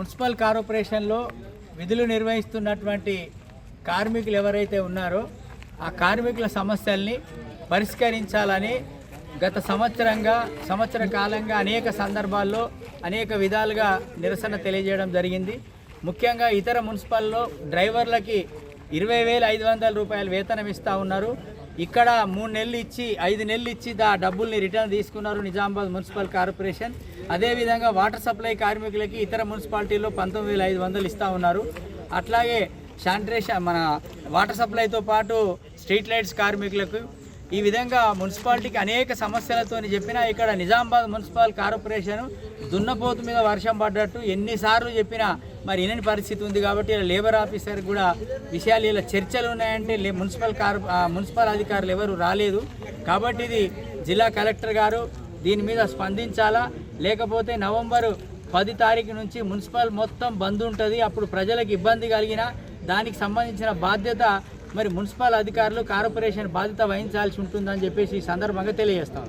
Municipal కార్పొరేషన్లో విధులు నిర్వహిస్తున్నటువంటి కార్మికులు ఎవరైతే ఉన్నారో ఆ కార్మికుల సమస్యల్ని పరిష్కరించాలని గత సంవత్సరంగా సంవత్సర కాలంగా అనేక సందర్భాల్లో అనేక విధాలుగా నిరసన తెలియజేయడం జరిగింది. ముఖ్యంగా ఇతర మున్సిపల్లో డ్రైవర్లకి ఇరవై వేల ఐదు వందల రూపాయలు వేతనం ఇస్తూ ఉన్నారు. ఇక్కడ మూడు నెలలు ఇచ్చి ఐదు నెలలు ఇచ్చి దా డబ్బుల్ని రిటర్న్ తీసుకున్నారు నిజామాబాద్ మున్సిపల్ కార్పొరేషన్. అదేవిధంగా వాటర్ సప్లై కార్మికులకి ఇతర మున్సిపాలిటీల్లో పంతొమ్మిది వేల ఐదు వందలు ఇస్తూ ఉన్నారు. అట్లాగే శానిటేషన్ మన వాటర్ సప్లైతో పాటు స్ట్రీట్ లైట్స్ కార్మికులకు ఈ విధంగా మున్సిపాలిటీకి అనేక సమస్యలతో చెప్పినా ఇక్కడ నిజామాబాద్ మున్సిపల్ కార్పొరేషన్ దున్నపోతు మీద వర్షం పడ్డట్టు ఎన్నిసార్లు చెప్పినా మరి ఇనని పరిస్థితి ఉంది కాబట్టి ఇలా లేబర్ ఆఫీసర్ కూడా విషయాలు ఇలా చర్చలు ఉన్నాయంటే మున్సిపల్ కార్ మున్సిపల్ అధికారులు ఎవరు రాలేదు. కాబట్టి ఇది జిల్లా కలెక్టర్ గారు దీని మీద స్పందించాలా? లేకపోతే నవంబరు పది తారీఖు నుంచి మున్సిపల్ మొత్తం బంద్ ఉంటుంది. అప్పుడు ప్రజలకు ఇబ్బంది కలిగిన దానికి సంబంధించిన బాధ్యత మరి మున్సిపల్ అధికారులు కార్పొరేషన్ బాధ్యత వహించాల్సి ఉంటుందని చెప్పేసి ఈ సందర్భంగా తెలియజేస్తాం.